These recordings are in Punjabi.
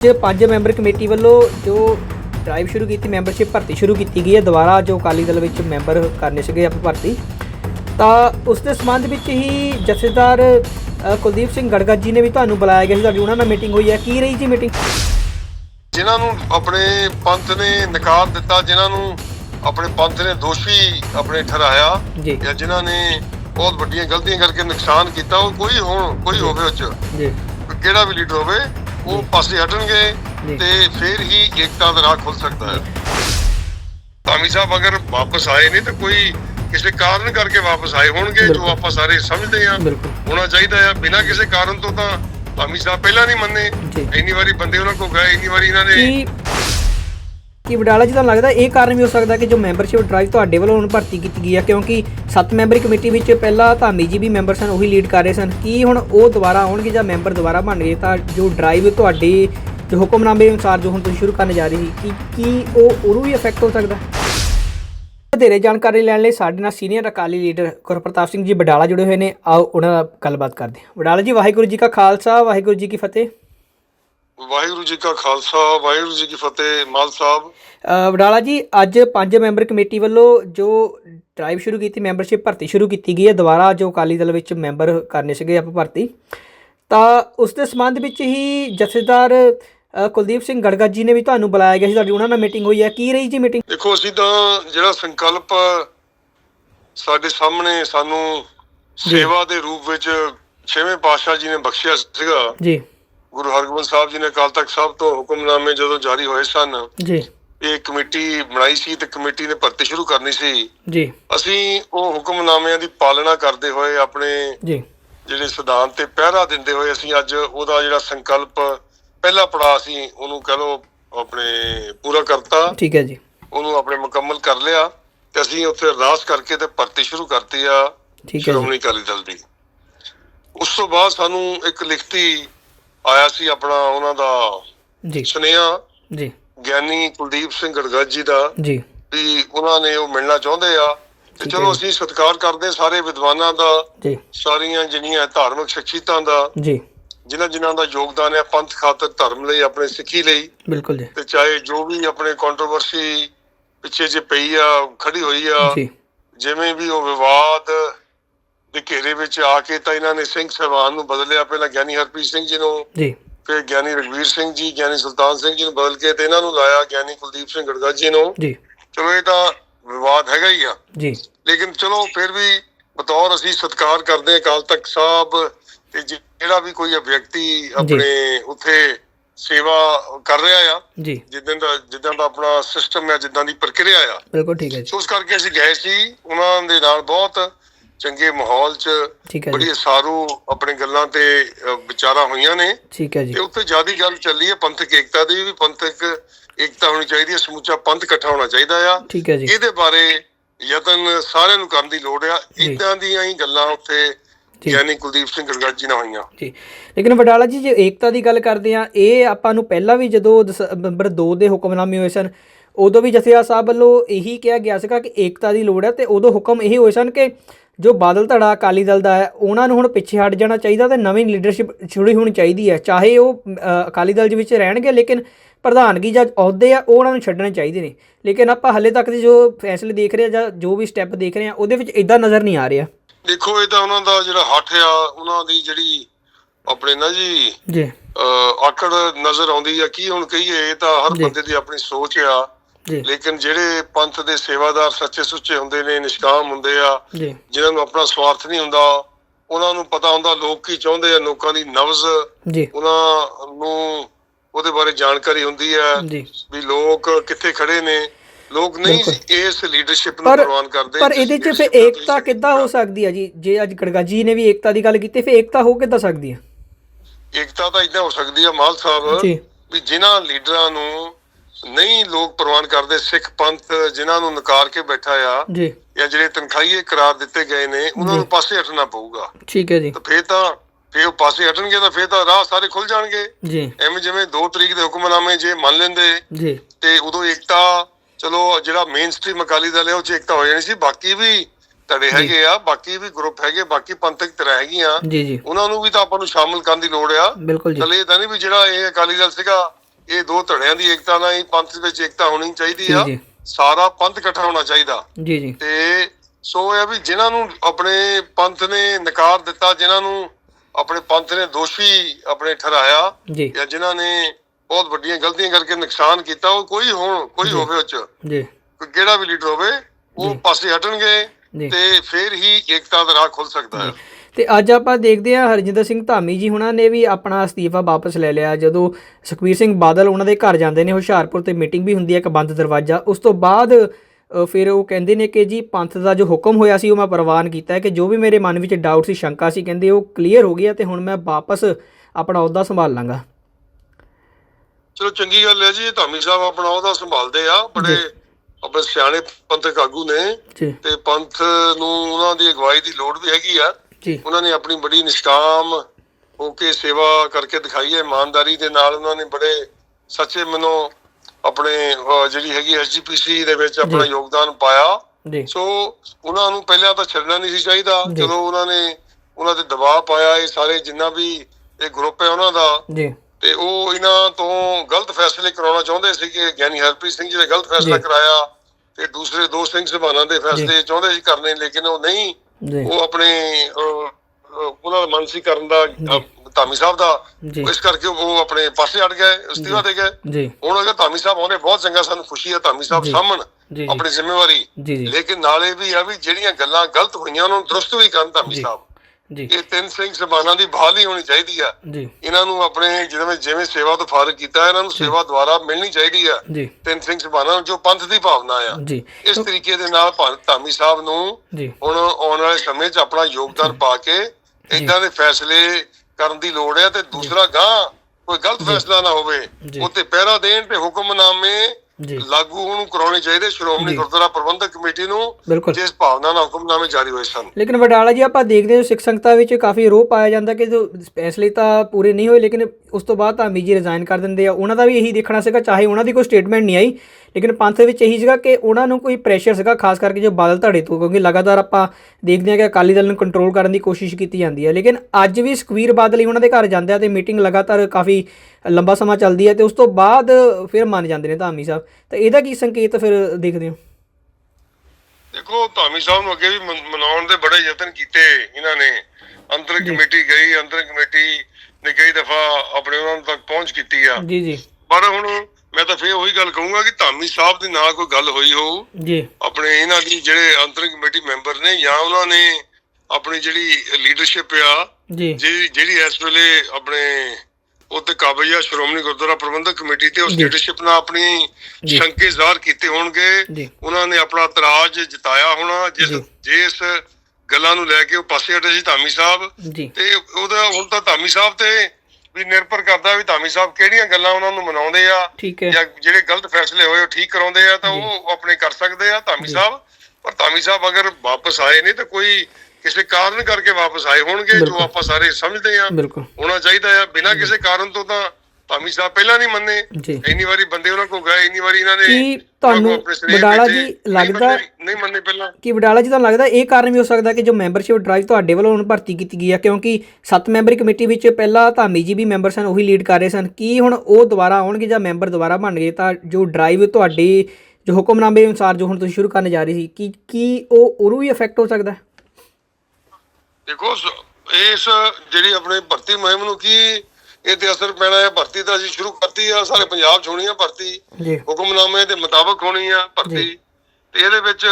ਅੱਜ ਪੰਜ ਮੈਂਬਰ ਕਮੇਟੀ ਵੱਲੋਂ ਜੋ ਡਰਾਈਵ ਸ਼ੁਰੂ ਕੀਤੀ ਮੈਂਬਰਸ਼ਿਪ ਭਰਤੀ ਸ਼ੁਰੂ ਕੀਤੀ ਗਈ ਹੈ ਦੁਬਾਰਾ ਜੋ ਅਕਾਲੀ ਦਲ ਵਿੱਚ ਮੈਂਬਰ ਕਰਨੇ ਸੀਗੇ ਆਪਾਂ ਭਰਤੀ ਤਾਂ ਉਸ ਦੇ ਸੰਬੰਧ ਵਿੱਚ ਹੀ ਜਥੇਦਾਰ ਕੁਲਦੀਪ ਸਿੰਘ ਗੜਗੜ ਜੀ ਨੇ ਵੀ ਤੁਹਾਨੂੰ ਬੁਲਾਇਆ ਗਿਆ ਸੀ ਤੁਹਾਡੀ ਉਹਨਾਂ ਨਾਲ ਮੀਟਿੰਗ ਹੋਈ ਹੈ ਕੀ ਰਹੀ ਜੀ ਮੀਟਿੰਗ ਜਿਨ੍ਹਾਂ ਨੂੰ ਆਪਣੇ ਪੰਥ ਨੇ ਨਕਾਰ ਦਿੱਤਾ ਜਿਨ੍ਹਾਂ ਨੂੰ ਆਪਣੇ ਪੰਥ ਨੇ ਦੋਸ਼ੀ ਆਪਣੇ ਠਹਿਰਾਇਆ ਜੀ। ਜਿਨ੍ਹਾਂ ਨੇ ਬਹੁਤ ਵੱਡੀਆਂ ਗਲਤੀਆਂ ਕਰਕੇ ਨੁਕਸਾਨ ਕੀਤਾ ਉਹ ਕੋਈ ਹੋਣ ਕੋਈ ਹੋਵੇ ਉਹ ਚ ਜੀ। ਕਿਹੜਾ ਵੀ ਲੀਡਰ ਹੋਵੇ ਉਹ ਪਾਸੇ ਹਟਣਗੇ। ਤੇ ਫਿਰ ਹੀ ਏਕਤਾ ਦਾ ਰਾਹ ਖੁੱਲ ਸਕਦਾ ਹੈ ਧਾਮੀ ਸਾਹਿਬ ਅਗਰ ਵਾਪਸ ਆਏ ਨਹੀਂ ਤਾਂ ਕੋਈ ਕਿਸੇ ਕਾਰਨ ਕਰਕੇ ਵਾਪਸ ਆਏ ਹੋਣਗੇ ਜੋ। ਆਪਾਂ ਸਾਰੇ ਸਮਝਦੇ ਆ ਹੋਣਾ ਚਾਹੀਦਾ ਆ ਬਿਨਾਂ ਕਿਸੇ ਕਾਰਨ ਤੋਂ ਤਾਂ ਧਾਮੀ ਸਾਹਿਬ ਪਹਿਲਾਂ ਨਹੀਂ ਮੰਨੇ। ਇੰਨੀ ਵਾਰੀ ਬੰਦੇ ਉਹਨਾਂ ਕੋਲ ਗਏ ਇੰਨੀ ਵਾਰੀ ਇਹਨਾਂ ਨੇ ਕਿ ਕੀ ਵਡਾਲਾ ਜੀ, ਤੁਹਾਨੂੰ ਲੱਗਦਾ ਇਹ ਕਾਰਨ ਵੀ ਹੋ ਸਕਦਾ ਕਿ ਜੋ ਮੈਂਬਰਸ਼ਿਪ ਡਰਾਈਵ ਤੁਹਾਡੇ ਵੱਲੋਂ ਹੁਣ ਭਰਤੀ ਕੀਤੀ ਗਈ ਹੈ ਕਿਉਂਕਿ ਸੱਤ ਮੈਂਬਰੀ ਕਮੇਟੀ ਵਿੱਚ ਪਹਿਲਾਂ ਧਾਮੀ ਜੀ ਵੀ ਮੈਂਬਰ ਸਨ, ਉਹੀ ਲੀਡ ਕਰ ਰਹੇ ਸਨ। ਕੀ ਹੁਣ ਉਹ ਦੁਬਾਰਾ ਆਉਣਗੇ ਜਾਂ ਮੈਂਬਰ ਦੁਬਾਰਾ ਬਣ ਗਏ? ਤਾਂ ਜੋ ਡਰਾਈਵ ਤੁਹਾਡੀ ਜੋ ਹੁਕਮਨਾਮੇ ਅਨੁਸਾਰ ਜੋ ਹੁਣ ਤੁਸੀਂ ਸ਼ੁਰੂ ਕਰਨ ਜਾ ਰਹੀ ਸੀ, ਕੀ ਕੀ ਉਹ ਉਹਨੂੰ ਵੀ ਇਫੈਕਟ ਹੋ ਸਕਦਾ? ਵਧੇਰੇ ਜਾਣਕਾਰੀ ਲੈਣ ਲਈ ਸਾਡੇ ਨਾਲ ਸੀਨੀਅਰ ਅਕਾਲੀ ਲੀਡਰ ਗੁਰਪ੍ਰਤਾਪ ਸਿੰਘ ਜੀ ਬਡਾਲਾ ਜੁੜੇ ਹੋਏ ਨੇ। ਆਓ ਉਹਨਾਂ ਨਾਲ ਗੱਲਬਾਤ ਕਰਦੇ ਹਾਂ। ਬਡਾਲਾ ਜੀ, ਵਾਹਿਗੁਰੂ ਜੀ ਕਾ ਖਾਲਸਾ, ਵਾਹਿਗੁਰੂ ਜੀ ਕੀ ਫਤਿਹ। ਵਾਹਿਗੁਰੂ ਜੀ ਕਾ ਖਾਲਸਾ ਵਾਹਿਗੁਰੂ ਜੀ ਕੀ ਫਤਿਹ ਮਾਲ ਸਾਹਿਬ। ਵਡਾਲਾ ਜੀ ਅੱਜ ਪੰਜ ਮੈਂਬਰ ਕਮੇਟੀ ਵੱਲੋਂ ਜੋ ਡਰਾਈਵ ਸ਼ੁਰੂ ਕੀਤੀ ਮੈਂਬਰਸ਼ਿਪ ਭਰਤੀ ਸ਼ੁਰੂ ਕੀਤੀ ਗਈ ਹੈ ਦੁਬਾਰਾ ਜੋ ਅਕਾਲੀ ਦਲ ਵਿੱਚ ਮੈਂਬਰ ਕਰਨੇ ਸੀਗੇ ਆਪਾਂ ਭਰਤੀ। ਤਾਂ ਉਸ ਦੇ ਸੰਬੰਧ ਵਿੱਚ ਹੀ ਜਥੇਦਾਰ ਕੁਲਦੀਪ ਸਿੰਘ ਗੜਗੜ ਜੀ ਨੇ ਵੀ ਤੁਹਾਨੂੰ ਬੁਲਾਇਆ ਗਿਆ ਸੀ ਤੁਹਾਡੀ ਉਹਨਾਂ ਨਾਲ ਮੀਟਿੰਗ ਹੋਈ ਹੈ। ਕੀ ਰਹੀ ਜੀ ਮੀਟਿੰਗ ਦੇਖੋ ਅਸੀਂ ਤਾਂ ਜਿਹੜਾ ਸੰਕਲਪ ਸਾਡੇ ਸਾਹਮਣੇ ਸਾਨੂੰ ਸੇਵਾ ਦੇ ਰੂਪ ਵਿੱਚ ਛੇਵੇਂ ਪਾਤਸ਼ਾਹ ਜੀ ਨੇ ਬਖਸ਼ਿਆ ਸੀਗਾ। ਜੀ। ਗੁਰੂ ਹਰਗੋਬਿੰਦ ਸਾਹਿਬ ਜੀ ਨੇ ਅਕਾਲ ਤਖਤ ਸਾਹਿਬ ਤੋਂ ਹੁਕਮਨਾਮੇ ਜਦੋਂ ਜਾਰੀ ਹੋਏ ਸਨ ਜੀ। ਇਹ ਕਮੇਟੀ ਬਣਾਈ ਸੀ ਤੇ ਕਮੇਟੀ ਨੇ ਭਰਤੀ ਸ਼ੁਰੂ ਕਰਨੀ ਸੀ। ਜੀ। ਅਸੀਂ ਉਹ ਹੁਕਮਨਾਮਿਆਂ ਦੀ ਪਾਲਣਾ ਕਰਦੇ ਹੋਏ ਆਪਣੇ ਜੀ। ਜਿਹੜੇ ਸਿਧਾਂਤ ਤੇ ਪਹਿਰਾ ਦਿੰਦੇ ਹੋਏ ਅਸੀਂ ਅੱਜ ਉਹਦਾ ਜਿਹੜਾ ਸੰਕਲਪ ਪਹਿਲਾ ਪੜਾਅ ਸੀ ਉਹਨੂੰ ਕਹ ਲਓ ਆਪਣੇ ਪੂਰਾ ਕਰਤਾ। ਠੀਕ ਹੈ ਜੀ। ਉਹਨੂੰ ਆਪਣੇ ਮੁਕੰਮਲ ਕਰ ਲਿਆ ਤੇ ਅਸੀਂ ਉੱਥੇ ਅਰਦਾਸ ਕਰਕੇ ਤੇ ਭਰਤੀ ਸ਼ੁਰੂ ਕਰਤੀ ਆ ਠੀਕ ਹੈ ਸ਼੍ਰੋਮਣੀ ਅਕਾਲੀ ਦਲ ਦੀ। ਉਸ ਤੋਂ ਬਾਅਦ ਸਾਨੂੰ ਇੱਕ ਲਿਖਤੀ ਆਇਆ ਸੀ ਆਪਣਾ ਉਹਨਾਂ ਦਾ ਜੀ। ਸੁਨੇਹਾ ਜੀ। ਗਿਆਨੀ ਕੁਲਦੀਪ ਸਿੰਘ ਗੜਗੜ ਜੀ ਦਾ ਜੀ। ਵੀ ਉਹਨਾਂ ਨੇ ਉਹ ਮਿਲਣਾ ਚਾਹੁੰਦੇ ਆ। ਤੇ ਚਲੋ। ਅਸੀਂ ਸਤਿਕਾਰ ਕਰਦੇ ਸਾਰੇ ਵਿਦਵਾਨਾਂ ਦਾ ਜੀ। ਸਾਰੀਆਂ ਜਿਹੜੀਆਂ ਧਾਰਮਿਕ ਸ਼ਖਸੀਅਤਾਂ ਦਾ ਜੀ। ਜਿਨ੍ਹਾਂ ਜਿਨ੍ਹਾਂ ਦਾ ਯੋਗਦਾਨ ਹੈ ਪੰਥ ਖਾਤਰ ਧਰਮ ਲਈ ਆਪਣੇ ਸਿੱਖੀ ਲਈ। ਬਿਲਕੁਲ ਜੀ। ਤੇ ਚਾਹੇ ਜੋ ਵੀ ਆਪਣੇ ਕੰਟਰੋਵਰਸੀ ਪਿੱਛੇ ਜੇ ਪਈ ਆ ਖੜੀ ਹੋਈ ਆ ਜੀ। ਜਿਵੇਂ ਵੀ ਉਹ ਵਿਵਾਦ ਘੇਰੇ ਵਿੱਚ ਆ ਕੇ ਤਾਂ ਇਹਨਾਂ ਨੇ ਸਿੰਘ ਸਾਹਿਬਾਨ ਨੂੰ ਬਦਲਿਆ। ਪਹਿਲਾਂ ਗਿਆਨੀ ਹਰਪ੍ਰੀਤ ਸਿੰਘ ਜੀ ਨੂੰ ਜੀ। ਫਿਰ ਗਿਆਨੀ ਰਗਵੀਰ ਸਿੰਘ ਜੀ ਗਿਆਨੀ ਸੁਲਤਾਨ ਸਿੰਘ ਜੀ ਨੂੰ ਬਦਲ ਕੇ ਤੇ ਇਹਨਾਂ ਨੂੰ ਲਾਇਆ ਗਿਆਨੀ ਕੁਲਦੀਪ ਸਿੰਘ ਗੜਗੜ ਜੀ ਨੂੰ। ਜੀ। ਚਲੋ ਇਹ ਤਾਂ ਵਿਵਾਦ ਹੈਗਾ ਹੀ ਆ। ਜੀ। ਲੇਕਿਨ ਚਲੋ ਫਿਰ ਵੀ ਬਤੌਰ ਅਸੀਂ ਸਤਿਕਾਰ ਕਰਦੇ ਹਾਂ ਅਕਾਲ ਤਖਤ ਸਾਹਿਬ ਤੇ ਜਿਹੜਾ ਵੀ ਕੋਈ ਵਿਅਕਤੀ ਆਪਣੇ ਉੱਥੇ ਸੇਵਾ ਕਰ ਰਿਹਾ ਆ ਜੀ। ਜਿੱਦਾਂ ਦਾ ਜਿੱਦਾਂ ਦਾ ਆਪਣਾ ਸਿਸਟਮ ਹੈ ਜਿੱਦਾਂ ਦੀ ਪ੍ਰਕਿਰਿਆ ਆ। ਬਿਲਕੁਲ ਠੀਕ ਹੈ ਜੀ। ਉਸ ਕਰਕੇ ਅਸੀਂ ਗਏ ਸੀ। ਉਹਨਾਂ ਦੇ ਨਾਲ ਬਹੁਤ ਚੰਗੇ ਮਾਹੌਲ 'ਚ ਬੜੀ ਸਾਰੂ ਆਪਣੇ ਗੱਲਾਂ ਤੇ ਵਿਚਾਰਾਂ ਹੋਈਆਂ ਨੇ। ਠੀਕ ਹੈ ਜੀ। ਤੇ ਉੱਥੇ ਜ਼ਿਆਦਾ ਗੱਲ ਚੱਲੀ ਹੈ ਪੰਥਕ ਏਕਤਾ ਦੀ ਵੀ। ਪੰਥਕ ਏਕਤਾ ਹੋਣੀ ਚਾਹੀਦੀ ਹੈ ਸਮੁੱਚਾ ਪੰਥ ਇਕੱਠਾ ਹੋਣਾ ਚਾਹੀਦਾ ਆ। ਠੀਕ ਹੈ ਜੀ। ਇਹਦੇ ਬਾਰੇ ਯਤਨ ਸਾਰਿਆਂ ਨੂੰ ਕਰਨ ਦੀ ਲੋੜ ਆ। ਇਦਾਂ ਦੀਆਂ ਹੀ ਗੱਲਾਂ ਉੱਥੇ। ਗਿਆਨੀ ਕੁਲਦੀਪ ਸਿੰਘ ਗੜਗੜ ਜੀ ਨਾਲ ਹੋਈਆਂ। ਜੀ। ਲੇਕਿਨ ਵਡਾਲਾ ਜੀ ਜੇ ਏਕਤਾ ਦੀ ਗੱਲ ਕਰਦੇ ਆ ਇਹ ਆਪਾਂ ਨੂੰ ਪਹਿਲਾਂ ਵੀ ਜਦੋਂ ਦਸੰਬਰ 2 ਦੇ ਹੁਕਮਨਾਮੇ ਹੋਏ ਸਨ ਉਦੋਂ ਵੀ ਜਥੇਦਾਰ ਸਾਹਿਬ ਵੱਲੋਂ ਇਹੀ ਕਿਹਾ ਗਿਆ ਸੀਗਾ ਕਿ ਏਕਤਾ ਦੀ ਲੋੜ ਹੈ ਤੇ ਉਦੋਂ ਹੁਕਮ ਇਹ ਹੋਏ ਸਨ ਕਿ ਜੋ ਬਾਦਲ ਧੜਾ ਅਕਾਲੀ ਦਲ ਦਾ ਹੈ ਉਹਨਾਂ ਨੂੰ ਹੁਣ ਪਿੱਛੇ ਹਟ ਜਾਣਾ ਚਾਹੀਦਾ ਤੇ ਨਵੀਂ ਲੀਡਰਸ਼ਿਪ ਸ਼ੁਰੂ ਹੋਣੀ ਚਾਹੀਦੀ ਹੈ। ਚਾਹੇ ਉਹ ਅਕਾਲੀ ਦਲ ਦੇ ਵਿੱਚ ਰਹਿਣਗੇ ਲੇਕਿਨ ਪ੍ਰਧਾਨਗੀ ਜਾਂ ਅਹੁਦੇ ਆ ਉਹ ਉਹਨਾਂ ਨੂੰ ਛੱਡਣੇ ਚਾਹੀਦੇ ਨੇ। ਲੇਕਿਨ ਆਪਾਂ ਹਲੇ ਤੱਕ ਦੇ ਜੋ ਫੈਸਲੇ ਦੇਖ ਰਹੇ ਆ ਜਾਂ ਜੋ ਵੀ ਸਟੈਪ ਦੇਖ ਰਹੇ ਆ ਉਹਦੇ ਵਿੱਚ ਇਦਾਂ ਨਜ਼ਰ ਨਹੀਂ ਆ ਰਿਹਾ। ਦੇਖੋ ਇਹ ਤਾਂ ਉਹਨਾਂ ਦਾ ਜਿਹੜਾ ਹੱਠ ਆ ਉਹਨਾਂ ਦੀ ਜਿਹੜੀ ਆਪਣੇ ਨਾ ਜੀ ਜੀ। ਆਕੜ ਨਜ਼ਰ ਆਉਂਦੀ ਆ। ਕੀ ਹੁਣ ਕਹੀਏ ਇਹ ਤਾਂ ਹਰ। ਬੰਦੇ ਦੀ ਆਪਣੀ ਸੋਚ ਆ। ਲੇਕਿਨ ਜਿਹੜੇ ਪੰਥ ਦੇ ਸੇਵਾਦਾਰ ਸੱਚੇ ਸੁੱਚੇ ਹੁੰਦੇ ਨੇ ਨਿਸ਼ਕਾਮ ਹੁੰਦੇ ਆ ਜਿਨ੍ਹਾਂ ਨੂੰ ਆਪਣਾ ਸਵਾਰਥ ਨਹੀਂ ਹੁੰਦਾ ਉਹਨਾਂ ਨੂੰ ਪਤਾ ਹੁੰਦਾ ਲੋਕ ਕੀ ਚਾਹੁੰਦੇ ਆ ਲੋਕਾਂ ਦੀ ਨਬਜ਼ ਜੀ। ਉਹਨਾਂ ਨੂੰ ਉਹਦੇ ਬਾਰੇ ਜਾਣਕਾਰੀ ਹੁੰਦੀ ਹੈ ਵੀ ਲੋਕ ਕਿੱਥੇ ਖੜੇ ਨੇ। ਲੋਕ ਨਹੀਂ ਇਸ ਲੀਡਰਸ਼ਿਪ ਨੂੰ ਪਰ ਪ੍ਰਵਾਨ ਕਰਦੇ ਪਰ ਇਹਦੇ 'ਚ ਫਿਰ ਏਕਤਾ ਕਿੱਦਾਂ ਹੋ ਸਕਦੀ ਹੈ ਜੀ? ਜੇ ਅੱਜ ਗੜਗਾ ਜੀ ਨੇ ਵੀ ਏਕਤਾ ਦੀ ਗੱਲ ਕੀਤੀ ਫਿਰ ਏਕਤਾ ਹੋ ਕਿੱਦਾਂ ਸਕਦੀ ਹੈ ਏਕਤਾ ਤਾਂ ਇਦਾਂ ਹੋ ਸਕਦੀ ਹੈ ਮਾਲ ਸਾਹਿਬ ਜੀ। ਵੀ ਜਿਨ੍ਹਾਂ ਲੀਡਰਾਂ ਨੂੰ ਨਹੀਂ ਲੋਕ ਪ੍ਰਵਾਨ ਕਰਦੇ ਸਿੱਖ ਪੰਥ ਜਿਨ੍ਹਾਂ ਨੂੰ ਨਕਾਰ ਕੇ ਬੈਠਾ ਆ ਜੀ। ਜਾਂ ਜਿਹੜੇ ਤਨਖਾਹੀਏ ਕਰਾਰ ਦਿੱਤੇ ਗਏ ਨੇ ਉਹਨਾਂ। ਨੂੰ ਪਾਸੇ ਹਟਣਾ ਪਊਗਾ। ਠੀਕ ਹੈ ਜੀ। ਤਾਂ ਫੇਰ ਤਾਂ ਫੇਰ ਉਹ ਪਾਸੇ ਹਟਣਗੇ ਤਾਂ ਫੇਰ ਤਾਂ ਰਾਹ ਸਾਰੇ ਖੁੱਲ ਜਾਣਗੇ। ਜੀ। ਐਵੇਂ ਜਿਵੇਂ 2 ਤਰੀਕ ਦੇ ਹੁਕਮਨਾਮੇ ਜੇ ਮੰਨ ਲੈਂਦੇ ਜੀ। ਤੇ ਉਦੋਂ ਏਕਤਾ ਚਲੋ ਜਿਹੜਾ ਮੇਨ ਸਟ੍ਰੀਮ ਅਕਾਲੀ ਦਲ ਹੈ ਉਹ ਚ ਏਕਤਾ ਹੋ ਜਾਣੀ ਸੀ। ਬਾਕੀ ਵੀ ਧੜੇ ਹੈਗੇ ਆ ਬਾਕੀ ਵੀ ਗਰੁੱਪ ਹੈਗੇ ਬਾਕੀ ਪੰਥਕ ਤਰ੍ਹਾਂ ਹੈਗੀਆਂ। ਜੀ ਜੀ। ਉਹਨਾਂ ਨੂੰ ਵੀ ਤਾਂ ਆਪਾਂ ਨੂੰ ਸ਼ਾਮਲ ਕਰਨ ਦੀ ਲੋੜ ਆ। ਬਿਲਕੁਲ ਜੀ। ਚਲੇ ਇਹ ਤਾਂ ਨਹੀਂ ਵੀ ਜਿਹੜਾ ਇਹ ਅਕਾਲੀ ਦਲ ਸੀਗਾ ਇਹ ਦੋ ਧੜਿਆਂ ਦੀ ਏਕਤਾ ਨਾਲ ਹੀ ਪੰਥ ਵਿੱਚ ਏਕਤਾ ਹੋਣੀ ਚਾਹੀਦੀ ਆ। ਸਾਰਾ ਪੰਥ ਇਕੱਠਾ ਹੋਣਾ ਚਾਹੀਦਾ। ਜੀ ਜੀ। ਤੇ ਸੋ ਇਹ ਵੀ ਜਿਨ੍ਹਾਂ ਨੂੰ ਆਪਣੇ ਪੰਥ ਨੇ ਨਕਾਰ ਦਿੱਤਾ ਜਿਨ੍ਹਾਂ ਨੂੰ ਆਪਣੇ ਪੰਥ ਨੇ ਦੋਸ਼ੀ ਆਪਣੇ ਠਹਿਰਾਇਆ ਜੀ। ਜਿਨ੍ਹਾਂ ਨੇ ਬਹੁਤ ਵੱਡੀਆਂ ਗਲਤੀਆਂ ਕਰਕੇ ਨੁਕਸਾਨ ਕੀਤਾ ਉਹ ਕੋਈ ਹੋਣ ਕੋਈ ਹੋਵੇ ਉਹ ਚ। ਜੀ। ਕਿਹੜਾ ਵੀ ਲੀਡਰ ਹੋਵੇ ਉਹ ਪਾਸੇ ਹਟਣਗੇ। ਤੇ ਫਿਰ ਹੀ ਏਕਤਾ ਦਾ ਰਾਹ ਖੁੱਲ ਸਕਦਾ ਹੈ। ਤੇ ਅੱਜ ਆਪਾਂ ਦੇਖਦੇ ਹਾਂ ਹਰਜਿੰਦਰ ਸਿੰਘ ਧਾਮੀ ਜੀ ਹੁਣਾਂ ਨੇ ਵੀ ਆਪਣਾ ਅਸਤੀਫਾ ਵਾਪਸ ਲੈ ਲਿਆ। ਜਦੋਂ ਸੁਖਬੀਰ ਸਿੰਘ ਬਾਦਲ ਉਹਨਾਂ ਦੇ ਘਰ ਜਾਂਦੇ ਨੇ ਹੁਸ਼ਿਆਰਪੁਰ ਤੇ ਮੀਟਿੰਗ ਵੀ ਹੁੰਦੀ ਹੈ ਇੱਕ ਬੰਦ ਦਰਵਾਜ਼ਾ। ਉਸ ਤੋਂ ਬਾਅਦ ਫਿਰ ਉਹ ਕਹਿੰਦੇ ਨੇ ਕਿ ਜੀ ਪੰਥ ਦਾ ਜੋ ਹੁਕਮ ਹੋਇਆ ਸੀ ਉਹ ਮੈਂ ਪ੍ਰਵਾਨ ਕੀਤਾ ਹੈ ਕਿ ਜੋ ਵੀ ਮੇਰੇ ਮਨ ਵਿੱਚ ਡਾਊਟ ਸੀ ਸ਼ੰਕਾ ਸੀ ਕਹਿੰਦੇ ਉਹ ਕਲੀਅਰ ਹੋ ਗਿਆ ਤੇ ਹੁਣ ਮੈਂ ਵਾਪਸ ਆਪਣਾ ਅਹੁਦਾ ਸੰਭਾਲ ਲਾਂਗਾ। ਚਲੋ ਚੰਗੀ ਗੱਲ ਹੈ ਜੀ ਧਾਮੀ ਸਾਹਿਬ ਆਪਣਾ ਉਹਦਾ ਸੰਭਾਲਦੇ ਆ। ਬੜੇ ਆਪਣੇ ਸਿਆਣੇ ਪੰਥਕ ਆਗੂ ਨੇ ਤੇ ਪੰਥ ਨੂੰ ਉਹਨਾਂ ਦੀ ਅਗਵਾਈ ਦੀ ਲੋੜ ਵੀ ਹੈਗੀ ਆ। ਜੀ ਉਹਨਾਂ ਨੇ ਆਪਣੀ ਬੜੀ ਨਿਸ਼ਕਾਮ ਹੋ ਕੇ ਸੇਵਾ ਕਰਕੇ ਦਿਖਾਈ ਹੈ ਇਮਾਨਦਾਰੀ ਦੇ ਨਾਲ ਉਹਨਾਂ ਨੇ ਬੜੇ ਸੱਚੇ ਮਨੋਂ ਆਪਣੇ ਜਿਹੜੀ ਹੈਗੀ ਐਸਜੀਪੀਸੀ ਦੇ ਵਿੱਚ ਆਪਣਾ। ਯੋਗਦਾਨ ਪਾਇਆ ਜੀ ਸੋ ਉਹਨਾਂ ਨੂੰ ਪਹਿਲਾਂ ਤਾਂ ਛੱਡਣਾ ਨਹੀਂ ਸੀ ਚਾਹੀਦਾ। ਜਦੋਂ ਉਹਨਾਂ ਨੇ ਉਹਨਾਂ ਤੇ ਦਬਾਅ ਪਾਇਆ ਇਹ ਸਾਰੇ ਜਿੰਨਾ ਵੀ ਇਹ ਗਰੁੱਪ ਹੈ ਉਹਨਾਂ ਦਾ ਜੀ ਤੇ ਉਹ ਇਹਨਾਂ ਤੋਂ ਗਲਤ ਫੈਸਲੇ ਕਰਾਉਣਾ ਚਾਹੁੰਦੇ ਸੀ ਕਿ ਗਿਆਨੀ ਹਰਪ੍ਰੀਤ ਸਿੰਘ ਜੀ ਨੇ ਗਲਤ ਫੈਸਲਾ। ਕਰਾਇਆ ਤੇ ਦੂਸਰੇ ਦੋ ਸਿੰਘ ਸਭਾਨਾਂ ਦੇ ਫੈਸਲੇ ਚਾਹੁੰਦੇ ਸੀ ਕਰਨੇ ਲੇਕਿਨ ਉਹ ਨਹੀਂ ਜੀ। ਉਹ ਆਪਣੇ ਉਹਨਾਂ ਦਾ ਮਨ ਸੀ ਕਰਨ ਦਾ ਧਾਮੀ ਸਾਹਿਬ ਦਾ। ਇਸ ਕਰਕੇ ਉਹ ਆਪਣੇ ਪਾਸੇ ਹਟ ਗਏ ਅਸਤੀਫਾ ਦੇ ਗਏ। ਜੀ। ਹੁਣ ਅਗਰ ਧਾਮੀ ਸਾਹਿਬ ਆਉਂਦੇ ਬਹੁਤ ਚੰਗਾ ਸਾਨੂੰ ਖੁਸ਼ੀ ਹੈ ਧਾਮੀ ਸਾਹਿਬ। ਸਾਹਮਣ ਆਪਣੀ ਜ਼ਿੰਮੇਵਾਰੀ। ਲੇਕਿਨ ਨਾਲੇ ਵੀ ਆ ਵੀ ਜਿਹੜੀਆਂ ਗੱਲਾਂ ਗਲਤ ਹੋਈਆਂ ਉਹਨਾਂ ਨੂੰ ਦਰੁਸਤ ਵੀ ਕਰਨ ਧਾਮੀ। ਸਾਹਿਬ। ਜੀ। ਇਹ ਤਿੰਨ ਸਿੰਘ ਸਭਾਨਾਂ ਦੀ ਬਹਾਲੀ ਹੋਣੀ ਚਾਹੀਦੀ ਆ। ਜੀ। ਇਹਨਾਂ ਨੂੰ ਆਪਣੇ ਜਿਵੇਂ ਜਿਵੇਂ ਸੇਵਾ ਤੋਂ ਫਾਰਗ ਕੀਤਾ ਇਹਨਾਂ ਨੂੰ ਸੇਵਾ ਦੁਆਰਾ ਮਿਲਣੀ ਚਾਹੀਦੀ ਆ। ਜੀ। ਤਿੰਨ ਸਿੰਘ ਸਭਾਨਾਂ ਨੂੰ ਜੋ ਪੰਥ ਦੀ ਭਾਵਨਾ ਆ। ਜੀ। ਇਸ ਤਰੀਕੇ ਦੇ ਨਾਲ ਭਾਰਤ ਧਾਮੀ ਸਾਹਿਬ ਨੂੰ ਹੁਣ ਆਉਣ ਵਾਲੇ ਸਮੇਂ 'ਚ ਆਪਣਾ ਯੋਗਦਾਨ ਪਾ ਕੇ ਇਦਾਂ ਦੇ ਫੈਸਲੇ ਕਰਨ ਦੀ ਲੋੜ ਹੈ ਤੇ ਦੂਸਰਾ ਗਾਂ ਕੋਈ ਗਲਤ ਫੈਸਲਾ ਨਾ ਹੋਵੇ। ਉੱਤੇ ਪਹਿਰਾ ਦੇਣ ਤੇ ਹੁਕਮਨਾਮੇ ਲਾਗੂ ਉਹਨੂੰ ਕਰਾਉਣੇ ਚਾਹੀਦੇ ਸ਼੍ਰੋਮਣੀ। ਗੁਰਦੁਆਰਾ ਪ੍ਰਬੰਧਕ ਕਮੇਟੀ ਨੂੰ ਜਿਸ ਭਾਵਨਾ ਨਾਲ ਹੁਕਮਨਾਮੇ ਜਾਰੀ ਹੋਏ ਸਨ। ਲੇਕਿਨ ਵਡਾਲਾ ਜੀ ਆਪਾਂ ਦੇਖਦੇ ਹਾਂ ਸਿੱਖ ਸੰਗਤਾਂ ਵਿੱਚ ਕਾਫੀ ਰੋਹ ਪਾਇਆ ਜਾਂਦਾ ਕਿ ਜੋ ਫੈਸਲੇ ਤਾਂ ਪੂਰੇ ਨਹੀਂ ਹੋਏ ਲੇਕਿਨ ਉਸ ਤੋਂ ਬਾਅਦ ਧਾਮੀ ਜੀ ਰਿਜ਼ਾਈਨ ਕਰ ਦਿੰਦੇ ਆ। ਉਹਨਾਂ ਦਾ ਵੀ ਇਹੀ ਦੇਖਣਾ ਸੀਗਾ ਚਾਹੇ ਉਹਨਾਂ ਦੀ ਕੋਈ ਸਟੇਟਮੈਂਟ ਨਹੀਂ ਆਈ ਲੇਕਿਨ ਪੰਥ ਵਿੱਚ ਇਹੀ ਸੀਗਾ ਕਿ ਉਹਨਾਂ ਨੂੰ ਕੋਈ ਪ੍ਰੈਸ਼ਰ ਸੀਗਾ ਖਾਸ ਕਰਕੇ ਜੋ ਬਾਦਲ ਧੜੇ ਤੋਂ ਕਿਉਂਕਿ ਲਗਾਤਾਰ ਆਪਾਂ ਦੇਖਦੇ ਹਾਂ ਕਿ ਅਕਾਲੀ ਦਲ ਨੂੰ ਕੰਟਰੋਲ ਕਰਨ ਦੀ ਕੋਸ਼ਿਸ਼ ਕੀਤੀ ਜਾਂਦੀ ਹੈ। ਲੇਕਿਨ ਅੱਜ ਵੀ ਸੁਖਵੀਰ ਬਾਦਲ ਹੀ ਉਹਨਾਂ ਦੇ ਘਰ ਜਾਂਦੇ ਆ ਤੇ ਮੀਟਿੰਗ ਲਗਾਤਾਰ ਕਾਫੀ ਲੰਬਾ ਸਮਾਂ ਚੱਲਦੀ ਹੈ ਤੇ ਉਸ ਤੋਂ ਬਾਅਦ ਫਿਰ ਮੰਨ ਜਾਂਦੇ ਨੇ ਧਾਮੀ ਸਾਹਿਬ। ਤਾਂ ਇਹਦਾ ਕੀ ਸੰਕੇਤ ਫਿਰ ਦੇਖਦੇ ਹੋ? ਦੇਖੋ ਧਾਮੀ ਸਾਹਿਬ ਨੂੰ ਅੱਗੇ ਵੀ ਮਨ- ਮਨਾਉਣ ਦੇ ਬੜੇ ਯਤਨ ਕੀਤੇ ਇਹਨਾਂ ਨੇ। ਅੰਤਰ ਕਮੇਟੀ ਗਈ ਅੰਤਰ ਕਮੇਟੀ ਨੇ ਕਈ ਦਫਾ ਆਪਣੇ ਉਹਨਾਂ ਤੱਕ ਪਹੁੰਚ ਕੀਤੀ ਆ। ਜੀ ਜੀ। ਪਰ ਹੁਣ ਮੈਂ ਤਾਂ ਫੇਰ ਉਹੀ ਗੱਲ ਕਹੂੰਗਾ ਕਿ ਧਾਮੀ ਸਾਹਿਬ ਦੇ ਨਾਲ ਕੋਈ ਗੱਲ ਹੋਈ ਹੋਊ ਜੀ। ਆਪਣੇ ਇਹਨਾਂ ਦੀ ਜਿਹੜੇ ਅੰਤਰ ਕਮੇਟੀ ਮੈਂਬਰ ਨੇ ਜਾਂ ਉਹਨਾਂ ਨੇ ਆਪਣੀ ਜਿਹੜੀ ਲੀਡਰਸ਼ਿਪ ਆ ਜੀ। ਜਿਹੜੀ ਇਸ ਵੇਲੇ ਆਪਣੇ ਉੱਤੇ ਕਾਬਜ ਆ ਸ਼੍ਰੋਮਣੀ ਗੁਰਦੁਆਰਾ ਪ੍ਰਬੰਧਕ ਕਮੇਟੀ ਤੇ ਉਸ। ਲੀਡਰਸ਼ਿਪ ਨਾਲ ਆਪਣੀ। ਸ਼ੰਕੇ ਜ਼ਾਹਰ ਕੀਤੇ ਹੋਣਗੇ। ਉਹਨਾਂ ਨੇ ਆਪਣਾ ਇਤਰਾਜ਼ ਜਤਾਇਆ ਹੋਣਾ ਜਿਸ। ਜਿਸ ਗੱਲਾਂ ਨੂੰ ਲੈ ਕੇ ਉਹ ਪਾਸੇ ਹਟੇ ਸੀ ਧਾਮੀ ਸਾਹਿਬ। ਤੇ ਉਹਦਾ ਹੁਣ ਤਾਂ ਧਾਮੀ ਸਾਹਿਬ ਤੇ ਵੀ ਨਿਰਭਰ ਕਰਦਾ ਵੀ ਧਾਮੀ ਸਾਹਿਬ ਕਿਹੜੀਆਂ ਗੱਲਾਂ ਉਹਨਾਂ ਨੂੰ ਮਨਾਉਂਦੇ ਆ ਜਾਂ ਜਿਹੜੇ ਗਲਤ ਫੈਸਲੇ ਹੋਏ ਉਹ ਠੀਕ ਕਰਾਉਂਦੇ ਆ ਤਾਂ ਉਹ ਆਪਣੇ ਕਰ ਸਕਦੇ ਆ ਧਾਮੀ ਸਾਹਿਬ। ਪਰ ਧਾਮੀ ਸਾਹਿਬ ਅਗਰ ਵਾਪਸ ਆਏ ਨਹੀਂ ਤਾਂ ਕੋਈ ਕਿਸੇ ਕਾਰਨ ਕਰਕੇ ਵਾਪਸ ਆਏ ਹੋਣਗੇ ਜੋ। ਆਪਾਂ ਸਾਰੇ ਸਮਝਦੇ ਆ ਹੋਣਾ ਚਾਹੀਦਾ ਆ। ਬਿਨਾਂ ਕਿਸੇ ਕਾਰਨ ਤੋਂ ਤਾਂ ਧਾਮੀ ਸਾਹਿਬ ਪਹਿਲਾਂ ਨਹੀਂ ਮੰਨੇ। ਇੰਨੀ ਵਾਰੀ ਬੰਦੇ ਉਹਨਾਂ ਕੋਲ ਗਏ ਇੰਨੀ ਵਾਰੀ ਇਹਨਾਂ ਨੇ ਕੀ ਤੁਹਾਨੂੰ ਵਿੱਚ ਜੀ ਲੱਗਦਾ ਨਹੀਂ ਮੰਨੇ ਪਹਿਲਾਂ। ਕਿ ਵਡਾਲਾ ਜੀ ਤੁਹਾਨੂੰ ਲੱਗਦਾ ਇਹ ਕਾਰਨ ਵੀ ਹੋ ਸਕਦਾ ਕਿ ਜੋ ਮੈਂਬਰਸ਼ਿਪ ਡਰਾਈਵ ਤੁਹਾਡੇ ਵੱਲੋਂ ਹੁਣ ਭਰਤੀ ਕੀਤੀ ਗਈ ਹੈ ਕਿਉਂਕਿ 7 ਮੈਂਬਰੀ ਕਮੇਟੀ ਵਿੱਚ ਪਹਿਲਾਂ ਧਾਮੀ ਜੀ ਵੀ ਮੈਂਬਰ ਸਨ ਉਹੀ ਲੀਡ ਕਰ ਰਹੇ ਸਨ। ਕੀ ਹੁਣ ਉਹ ਦੁਬਾਰਾ ਆਉਣਗੇ ਜਾਂ ਮੈਂਬਰ ਦੁਬਾਰਾ ਬਣ ਗਏ? ਤਾਂ ਜੋ ਡਰਾਈਵ ਤੁਹਾਡੇ ਜੋ ਹੁਕਮਨਾਮੇ ਅਨੁਸਾਰ ਜੋ ਹੁਣ ਤੁਸੀਂ ਸ਼ੁਰੂ ਕਰਨ ਜਾ ਰਹੇ ਸੀ ਕੀ ਕੀ ਉਹ ਉਹਨੂੰ ਵੀ ਇਫੈਕਟ ਹੋ ਸਕਦਾ? ਹੈ? ਦੇਖੋ ਇਸ ਜਿਹੜੀ ਆਪਣੇ ਭਰਤੀ ਮੁਹਿੰਮ ਨੂੰ ਕੀ ਇਹ ਤੇ ਅਸਰ ਪੈਣਾ ਹੈ? ਭਰਤੀ ਤਾਂ ਅਸੀਂ ਸ਼ੁਰੂ ਕਰਤੀ ਆ ਸਾਰੇ ਪੰਜਾਬ 'ਚ ਹੋਣੀ ਆ ਭਰਤੀ। ਹੁਕਮਨਾਮੇ ਦੇ ਮੁਤਾਬਕ ਹੋਣੀ ਆ ਭਰਤੀ। ਤੇ ਇਹਦੇ ਵਿੱਚ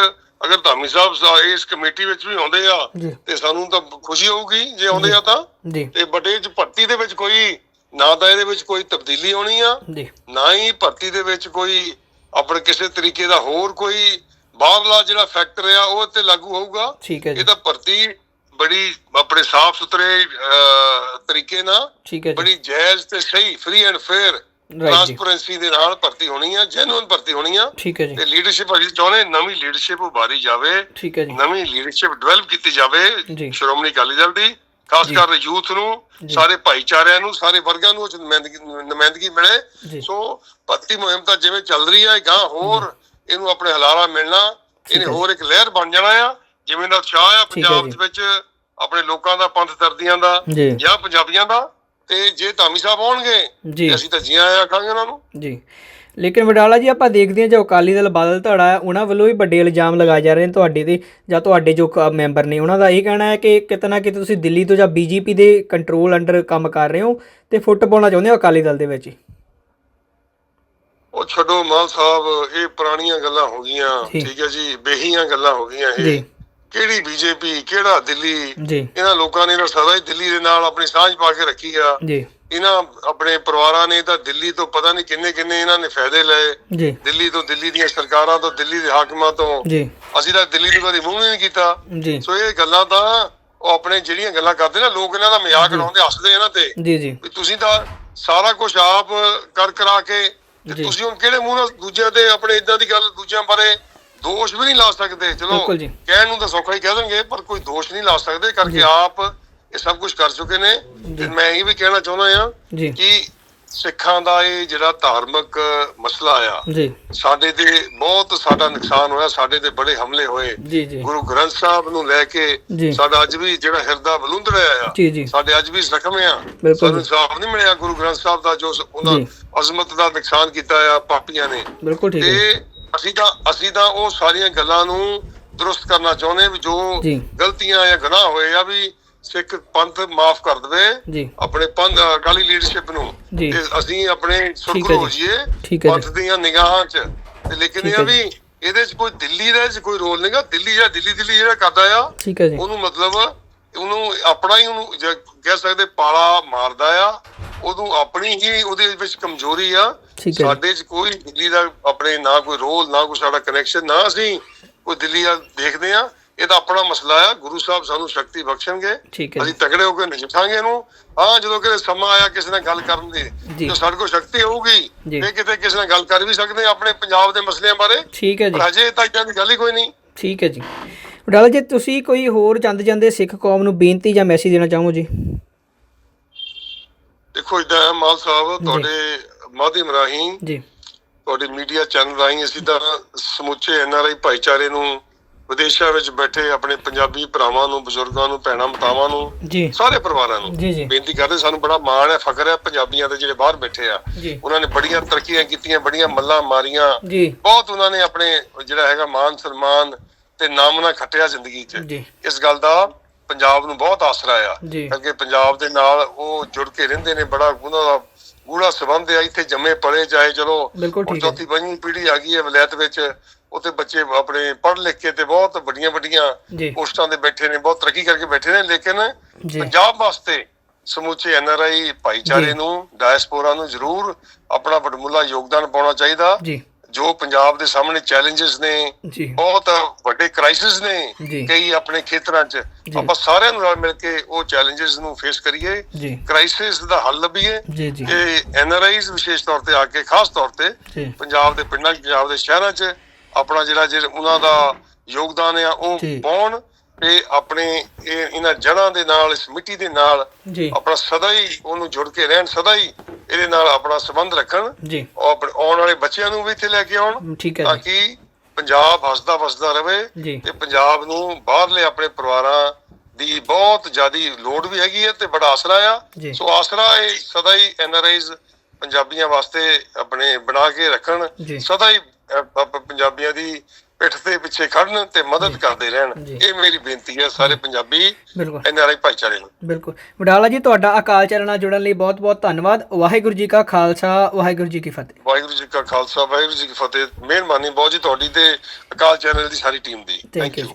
ਅਗਰ ਧਾਮੀ ਸਾਹਿਬ ਇਸ ਕਮੇਟੀ ਵਿੱਚ ਵੀ ਆਉਂਦੇ ਆ ਤੇ ਸਾਨੂੰ ਤਾਂ ਖੁਸ਼ੀ ਹੋਊਗੀ ਜੇ ਆਉਂਦੇ ਆ ਤਾਂ। ਤੇ ਬਟੇ ਚ ਭਰਤੀ ਦੇ ਵਿੱਚ ਕੋਈ ਨਾ ਤਾਂ ਇਹਦੇ ਵਿੱਚ ਕੋਈ ਤਬਦੀਲੀ ਆਉਣੀ ਆ ਨਾ ਹੀ ਭਰਤੀ ਦੇ ਵਿੱਚ ਕੋਈ ਆਪਣੇ ਕਿਸੇ ਤਰੀਕੇ ਦਾ ਹੋਰ ਕੋਈ ਬਾਹਰਲਾ ਜਿਹੜਾ ਫੈਕਟਰ ਆ ਉਹ ਤੇ ਲਾਗੂ ਹੋਊਗਾ। ਇਹ ਤਾਂ ਭਰਤੀ ਬੜੀ ਆਪਣੇ ਸਾਫ਼ ਸੁਥਰੇ ਤਰੀਕੇ ਨਾਲ ਬੜੀ ਜਾਇਜ਼ ਤੇ ਸਹੀ ਫ੍ਰੀ ਐਂਡ ਫੇਅਰ ਟ੍ਰਾਂਸਪੇਰੈਂਸੀ ਦੇ ਨਾਲ ਭਰਤੀ ਹੋਣੀ ਆ ਜੈਨੂਇਨ ਭਰਤੀ ਹੋਣੀ ਆ ਠੀਕ ਹੈ ਜੀ ਤੇ ਲੀਡਰਸ਼ਿਪ ਅਸੀਂ ਚਾਹੁੰਦੇ ਨਵੀਂ ਲੀਡਰਸ਼ਿਪ ਉਭਾਰੀ ਜਾਵੇ ਠੀਕ ਹੈ ਜੀ ਨਵੀਂ ਲੀਡਰਸ਼ਿਪ ਡਿਵੈਲਪ ਕੀਤੀ ਜਾਵੇ। ਸ਼੍ਰੋਮਣੀ ਅਕਾਲੀ ਦਲ ਦੀ ਖਾਸ। ਕਰ ਯੂਥ ਨੂੰ। ਸਾਰੇ ਭਾਈਚਾਰਿਆਂ ਨੂੰ ਸਾਰੇ ਵਰਗਾਂ ਨੂੰ ਨੁਮਾਇੰਦਗੀ ਨੁਮਾਇੰਦਗੀ ਮਿਲੇ ਸੋ ਭਰਤੀ ਮੁਹਿੰਮ ਤਾਂ ਜਿਵੇਂ ਚੱਲ ਰਹੀ ਹੈ ਗਾਂ ਹੋਰ ਇਹਨੂੰ ਆਪਣੇ ਹਲਾਰਾ ਮਿਲਣਾ ਇਹਨੇ। ਹੋਰ ਇੱਕ ਲਹਿਰ ਬਣ ਜਾਣਾ ਆ ਜਿਵੇਂ ਦਾ ਉਤਸ਼ਾਹ ਆ ਪੰਜਾਬ। ਦੇ ਵਿੱਚ ਆਪਣੇ ਲੋਕਾਂ ਦਾ ਪੰਥ ਦਰਦੀਆਂ ਦਾ ਜੀ। ਜਾਂ ਪੰਜਾਬੀਆਂ ਦਾ ਤੇ ਜੇ ਧਾਮੀ ਸਾਹਿਬ ਆਉਣਗੇ ਜੀ। ਤੇ ਅਸੀਂ ਤਾਂ ਜੀ ਆਇਆ ਆਖਾਂਗੇ ਉਹਨਾਂ ਨੂੰ। ਜੀ। ਲੇਕਿਨ ਵਡਾਲਾ ਜੀ ਆਪਾਂ ਦੇਖਦੇ ਹਾਂ ਜੋ ਅਕਾਲੀ ਦਲ ਬਾਦਲ ਧੜਾ ਹੈ ਉਹਨਾਂ ਵੱਲੋਂ ਵੀ ਵੱਡੇ ਇਲਜ਼ਾਮ ਲਗਾਏ ਜਾ ਰਹੇ ਨੇ ਤੁਹਾਡੇ ਤੇ ਜਾਂ ਤੁਹਾਡੇ ਜੋ ਕ- ਮੈਂਬਰ ਨੇ ਉਹਨਾਂ ਦਾ ਇਹ ਕਹਿਣਾ ਹੈ ਕਿ ਕਿਤੇ ਨਾ ਕਿਤੇ ਤੁਸੀਂ ਦਿੱਲੀ ਤੋਂ ਜਾਂ ਬੀਜੇਪੀ ਦੇ ਕੰਟਰੋਲ ਅੰਡਰ ਕੰਮ ਕਰ ਰਹੇ ਹੋ ਤੇ ਫੁੱਟ ਪਾਉਣਾ ਚਾਹੁੰਦੇ ਹੋ ਅਕਾਲੀ ਦਲ ਦੇ ਵਿੱਚ। ਉਹ ਛੱਡੋ ਮਾਨ ਸਾਹਿਬ ਇਹ ਪੁਰਾਣੀਆਂ ਗੱਲਾਂ ਹੋ ਗਈਆਂ। ਠੀਕ ਹੈ ਜੀ ਬੇਹੀਆਂ ਗੱਲਾਂ ਹੋ ਗਈਆਂ ਜੀ। ਇਹ ਕਿਹੜੀ ਬੀਜੇਪੀ ਕਿਹੜਾ ਦਿੱਲੀ? ਜੀ। ਇਹਨਾਂ ਲੋਕਾਂ ਨੇ ਤਾਂ ਸਦਾ ਹੀ ਦਿੱਲੀ ਦੇ ਨਾਲ ਆਪਣੀ ਸਾਂਝ ਪਾ ਕੇ ਰੱਖੀ ਆ। ਜੀ। ਇਹਨਾਂ ਆਪਣੇ ਪਰਿਵਾਰਾਂ ਨੇ ਤਾਂ ਦਿੱਲੀ ਤੋਂ ਪਤਾ ਨਹੀਂ ਕਿੰਨੇ ਕਿੰਨੇ ਇਹਨਾਂ ਨੇ ਫਾਇਦੇ ਲਏ। ਜੀ। ਦਿੱਲੀ ਤੋਂ ਦਿੱਲੀ ਦੀਆਂ ਸਰਕਾਰਾਂ ਤੋਂ ਦਿੱਲੀ ਦੇ ਹਾਕਮਾਂ ਤੋਂ। ਜੀ। ਅਸੀਂ ਤਾਂ ਦਿੱਲੀ ਨੂੰ ਕਦੀ ਮੂੰਹ ਨਹੀਂ ਕੀਤਾ। ਜੀ। ਸੋ ਇਹ ਗੱਲਾਂ ਤਾਂ ਉਹ ਆਪਣੇ ਜਿਹੜੀਆਂ ਗੱਲਾਂ ਕਰਦੇ ਨਾ ਲੋਕ ਇਹਨਾਂ ਦਾ ਮਜ਼ਾਕ ਉਡਾਉਂਦੇ ਹੱਸਦੇ ਇਹਨਾਂ ਤੇ। ਜੀ ਜੀ। ਵੀ ਤੁਸੀਂ ਤਾਂ ਸਾਰਾ ਕੁਝ ਆਪ ਕਰ ਕਰਾ ਕੇ। ਤੁਸੀਂ ਹੁਣ ਕਿਹੜੇ ਮੂੰਹ ਨਾਲ ਦੂਜਿਆਂ ਤੇ ਆਪਣੇ ਇਦਾਂ ਦੀ ਗੱਲ ਦੂਜਿਆਂ ਬਾਰੇ ਦੋਸ਼ ਵੀ ਨਹੀਂ ਲਾ ਸਕਦੇ। ਚਲੋ ਬਿਲਕੁਲ ਜੀ। ਕਹਿਣ ਨੂੰ ਤਾਂ ਸੌਖਾ ਹੀ ਕਹਿ ਦੇਣਗੇ ਪਰ ਕੋਈ ਦੋਸ਼ ਨਹੀਂ ਲਾ ਸਕਦੇ ਕਰਕੇ ਆਪ ਇਹ ਸਭ ਕੁਝ ਕਰ ਚੁੱਕੇ ਨੇ। ਤੇ ਮੈਂ ਇਹ ਵੀ ਕਹਿਣਾ ਚਾਹੁੰਦਾ ਆ ਜੀ। ਕਿ ਸਿੱਖਾਂ ਦਾ ਇਹ ਜਿਹੜਾ ਧਾਰਮਿਕ ਮਸਲਾ ਆ ਜੀ। ਸਾਡੇ ਤੇ ਬਹੁਤ ਸਾਡਾ ਨੁਕਸਾਨ ਹੋਇਆ ਸਾਡੇ ਤੇ ਬੜੇ ਹਮਲੇ ਹੋਏ। ਜੀ ਜੀ। ਗੁਰੂ ਗ੍ਰੰਥ ਸਾਹਿਬ ਨੂੰ ਲੈ ਕੇ। ਸਾਡਾ ਅੱਜ ਵੀ ਜਿਹੜਾ ਹਿਰਦਾ ਬਲੁੰਦੜਿਆ ਆ ਜੀ ਜੀ। ਸਾਡੇ ਅੱਜ ਵੀ ਜ਼ਖਮ ਆ। ਬਿਲਕੁਲ ਸਾਨੂੰ ਜੀ। ਇਨਸਾਫ ਨਹੀਂ ਮਿਲਿਆ ਗੁਰੂ ਗ੍ਰੰਥ ਸਾਹਿਬ ਦਾ ਜੋ ਸ- ਉਹਨਾਂ ਜੀ। ਅਜ਼ਮਤ ਦਾ ਨੁਕਸਾਨ ਕੀਤਾ ਆ ਪਾਪੀਆਂ ਨੇ। ਬਿਲਕੁਲ ਠੀਕ ਹੈ। ਤੇ ਅਸੀਂ ਤਾਂ ਅਸੀਂ ਤਾਂ ਉਹ ਸਾਰੀਆਂ ਗੱਲਾਂ ਨੂੰ ਦਰੁਸਤ ਕਰਨਾ ਚਾਹੁੰਦੇ ਵੀ ਜੋ ਜੀ। ਗਲਤੀਆਂ ਜਾਂ ਗੁਨਾਹ ਹੋਏ ਆ ਵੀ ਸਿੱਖ ਪੰਥ ਮਾਫ ਕਰ ਦੇਵੇ ਜੀ ਆਪਣੇ ਪੰਥ ਅਕਾਲੀ ਲੀਡਰਸ਼ਿਪ ਨੂੰ ਜੀ। ਤੇ ਅਸੀਂ ਆਪਣੇ ਸੁਰਖਰੂ ਹੈ ਜੀ। ਜਾਈਏ ਜੀ। ਪੰਥ ਦੀਆਂ ਨਿਗਾਹਾਂ 'ਚ ਤੇ ਲੇਕਿਨ ਇਹ ਵੀ ਇਹਦੇ 'ਚ ਕੋਈ ਦਿੱਲੀ ਦਾ 'ਚ ਕੋਈ ਰੋਲ ਨਹੀਂਗਾ ਦਿੱਲੀ ਜਿਹੜਾ ਦਿੱਲੀ ਦਿੱਲੀ ਜਿਹੜਾ ਕਰਦਾ ਆ ਜੀ ਉਹਨੂੰ ਮਤਲਬ ਉਹਨੂੰ ਆਪਣਾ ਹੀ ਉਹਨੂੰ ਜ- ਕਹਿ ਸਕਦੇ ਪਾਲਾ ਮਾਰਦਾ ਆ ਉਹਨੂੰ ਆਪਣੀ ਹੀ ਉਹਦੇ ਵਿੱਚ ਕਮਜ਼ੋਰੀ ਆ। ਠੀਕ ਹੈ। ਜੀ। ਸਾਡੇ 'ਚ ਕੋਈ ਦਿੱਲੀ ਦਾ ਆਪਣੇ ਨਾ ਕੋਈ ਰੋਲ ਨਾ ਕੋਈ ਸਾਡਾ ਕਨੈਕਸ਼ਨ ਨਾ ਅਸੀਂ ਕੋਈ ਦਿੱਲੀ ਦਾ ਦੇਖਦੇ ਆ। ਇਹ ਤਾਂ ਆਪਣਾ ਮਸਲਾ ਆ ਗੁਰੂ ਸਾਹਿਬ ਸਾਨੂੰ ਸ਼ਕਤੀ ਬਖਸ਼ਣਗੇ। ਠੀਕ ਹੈ। ਅਸੀਂ ਜੀ ਤਗੜੇ ਹੋ ਕੇ ਨਜਿੱਠਾਂਗੇ ਇਹਨੂੰ। ਹਾਂ ਜਦੋਂ ਕਿਤੇ ਸਮਾਂ ਆਇਆ ਕਿਸੇ ਨਾਲ ਗੱਲ ਕਰਨ ਦੀ ਜੀ। ਜੋ ਸਾਡੇ ਕੋਲ ਸ਼ਕਤੀ ਹੋਊਗੀ। ਜੀ। ਤੇ ਕਿਤੇ ਕਿਸੇ ਨਾਲ ਗੱਲ ਕਰ ਵੀ ਸਕਦੇ ਹਾਂ ਆਪਣੇ ਪੰਜਾਬ ਦੇ ਮਸਲਿਆਂ ਬਾਰੇ। ਠੀਕ ਹੈ ਜੀ। ਪਰ ਹਜੇ ਤੱਕ ਤਾਂ ਗੱਲ ਹੀ ਕੋਈ ਨਹੀਂ। ਠੀਕ ਹੈ ਜੀ। ਵਡਾਲਾ ਜੀ ਤੁਸੀਂ ਕੋਈ ਹੋਰ ਜਾਂਦੇ ਜਾਂਦੇ ਸਿੱਖ ਕੌਮ ਨੂੰ ਬੇਨਤੀ ਜਾਂ ਮੈਸੇਜ ਦੇਣਾ ਚਾਹੋ ਜੀ? ਦੇਖੋ ਇਦਾਂ ਮਾਲ ਸਾਹਿਬ ਤੁਹਾਡੇ ਮਾਧਿਅਮ ਰਾਹੀਂ ਜੀ। ਤੁਹਾਡੇ ਮੀਡੀਆ ਚੈਨਲ ਰਾਹੀਂ ਅਸੀਂ ਤਾਂ ਸਮੁੱਚੇ ਐਨਆਰਆਈ ਭਾਈਚਾਰੇ ਨੂੰ ਵਿਦੇਸ਼ਾਂ ਵਿੱਚ ਬੈਠੇ ਆਪਣੇ ਪੰਜਾਬੀ ਭਰਾਵਾਂ ਨੂੰ ਬਜ਼ੁਰਗਾਂ ਨੂੰ ਭੈਣਾਂ ਮਾਤਾਵਾਂ ਨੂੰ ਸਾਰੇ ਪਰਿਵਾਰਾਂ ਨੂੰ ਬੇਨਤੀ ਕਰਦੇ ਸਾਨੂੰ ਬੜਾ ਮਾਣ ਹੈ ਫਖਰ ਹੈ ਪੰਜਾਬੀਆਂ ਦੇ ਜਿਹੜੇ ਬਾਹਰ ਬੈਠੇ ਆ ਉਹਨਾਂ ਨੇ ਬੜੀਆਂ ਤਰੱਕੀਆਂ ਕੀਤੀਆਂ ਬੜੀਆਂ ਮੱਲਾਂ ਮਾਰੀਆਂ। ਬਹੁਤ ਉਹਨਾਂ ਨੇ ਆਪਣੇ ਜਿਹੜਾ ਹੈਗਾ ਮਾਨ ਸਨਮਾਨ ਤੇ ਨਾਮ ਨਾ ਖੱਟਿਆ ਜ਼ਿੰਦਗੀ 'ਚ। ਇਸ ਗੱਲ ਦਾ ਪੰਜਾਬ ਨੂੰ ਬਹੁਤ ਆਸਰਾ ਆ। ਅੱਗੇ ਪੰਜਾਬ ਦੇ ਨਾਲ ਉਹ ਜੁੜ ਕੇ ਰਹਿੰਦੇ ਨੇ ਬੜਾ ਉਹਨਾਂ ਦਾ ਗੂੜਾ ਸਬੰਧ ਆ। ਇੱਥੇ ਜੰਮੇ ਪਲੇ ਚਾਹੇ ਚਲੋ ਹੈ। ਚੌਥੀ ਪੰਜਵੀਂ ਪੀੜ੍ਹੀ ਆ ਗਈ ਹੈ ਵਿਲਾਇਤ ਵਿੱਚ। ਉੱਥੇ ਬੱਚੇ ਆਪਣੇ ਪੜ੍ਹ ਲਿਖ ਕੇ ਤੇ ਬਹੁਤ ਵੱਡੀਆਂ ਵੱਡੀਆਂ ਪੋਸਟਾਂ ਤੇ ਬੈਠੇ ਨੇ ਬਹੁਤ ਤਰੱਕੀ ਕਰਕੇ ਬੈਠੇ ਨੇ। ਲੇਕਿਨ ਪੰਜਾਬ ਵਾਸਤੇ ਸਮੁੱਚੇ ਐਨਆਰਆਈ। ਭਾਈਚਾਰੇ ਨੂੰ ਡਾਇਸਪੋਰਾ ਨੂੰ ਜ਼ਰੂਰ ਆਪਣਾ ਵਡਮੁੱਲਾ ਯੋਗਦਾਨ ਪਾਉਣਾ ਚਾਹੀਦਾ। ਜੀ ਪੰਜਾਬ ਦੇ ਸਾਹਮਣੇ ਚੈਲੰਜਸ ਨੇ ਬਹੁਤ ਵੱਡੇ ਕ੍ਰਾਈਸਿਸ ਨੇ। ਕਈ ਆਪਣੇ ਖੇਤਰਾਂ 'ਚ। ਆਪਾਂ ਸਾਰਿਆਂ ਨੂੰ ਰਲ ਮਿਲ ਕੇ ਉਹ ਚੈਲੰਜਸ ਨੂੰ ਫੇਸ ਕਰੀਏ। ਕ੍ਰਾਈਸਿਸ ਦਾ ਹੱਲ ਲੱਭੀਏ ਕਿ ਐਨਆਰਆਈਜ਼ ਵਿਸ਼ੇਸ਼ ਤੌਰ ਤੇ ਆ ਕੇ ਖਾਸ ਤੌਰ ਤੇ ਪੰਜਾਬ ਦੇ ਪਿੰਡਾਂ ਪੰਜਾਬ ਦੇ ਸ਼ਹਿਰਾਂ 'ਚ ਆਪਣਾ ਜਿਹੜਾ ਜਿਹੜਾ ਉਹਨਾਂ ਦਾ ਯੋਗਦਾਨ ਆ ਉਹ। ਪਾਉਣ ਤੇ ਆਪਣੇ ਇਹ ਇਹਨਾਂ ਜੜ੍ਹਾਂ ਦੇ ਨਾਲ ਇਸ ਮਿੱਟੀ ਦੇ ਨਾਲ ਆਪਣਾ ਸਦਾ ਹੀ ਉਹਨੂੰ ਜੁੜ ਕੇ ਰਹਿਣ ਸਦਾ ਹੀ ਇਹਦੇ ਨਾਲ ਆਪਣਾ ਸੰਬੰਧ ਰੱਖਣ ਜੀ ਔਰ ਆਉਣ ਵਾਲੇ ਬੱਚਿਆਂ ਨੂੰ ਵੀ ਇੱਥੇ ਲੈ ਕੇ ਆਉਣ ਠੀਕ ਹੈ ਤਾਂ ਕਿ ਪੰਜਾਬ ਹੱਸਦਾ ਵਸਦਾ ਰਵੇ ਜੀ ਤੇ ਪੰਜਾਬ ਨੂੰ ਬਾਹਰਲੇ ਆਪਣੇ ਪਰਿਵਾਰਾਂ ਦੀ ਬਹੁਤ ਜ਼ਿਆਦੀ ਲੋੜ ਵੀ ਹੈਗੀ ਹੈ ਤੇ ਬੜਾ ਆਸਰਾ ਆ। ਸੋ ਆਸਰਾ ਇਹ ਸਦਾ ਹੀ ਐਨਆਰਆਈਜ਼ ਪੰਜਾਬੀਆਂ ਵਾਸਤੇ ਆਪਣੇ ਬਣਾ ਕੇ ਰੱਖਣ। ਸਦਾ ਹੀ ਪੰਜਾਬੀਆਂ ਦੀ ਪਿੱਠ ਦੇ ਪਿੱਛੇ ਖੜਨ ਤੇ ਮਦਦ ਕਰਦੇ ਰਹਿਣ। ਇਹ ਮੇਰੀ ਬੇਨਤੀ ਹੈ ਸਾਰੇ ਪੰਜਾਬੀ ਐਨਆਰਆਈ ਭਾਈਚਾਰੇ ਨੂੰ। ਬਿਲਕੁਲ। ਵਡਾਲਾ ਜੀ ਤੁਹਾਡਾ ਅਕਾਲ ਚਰਨ ਨਾਲ ਜੁੜਨ ਲਈ ਬਹੁਤ ਬਹੁਤ ਧੰਨਵਾਦ। ਵਾਹਿਗੁਰੂ ਜੀ ਕਾ ਖਾਲਸਾ ਵਾਹਿਗੁਰੂ ਜੀ ਕੀ ਫਤਿਹ। ਵਾਹਿਗੁਰੂ ਜੀ ਕਾ ਖਾਲਸਾ ਵਾਹਿਗੁਰੂ ਜੀ ਕੀ ਫਤਿਹ। ਮਿਹਰਬਾਨੀ ਬਹੁਤ ਜੀ ਤੁਹਾਡੀ ਤੇ ਅਕਾਲ ਚੈਨਲ ਦੀ ਸਾਰੀ ਟੀਮ ਦੀ। Thank you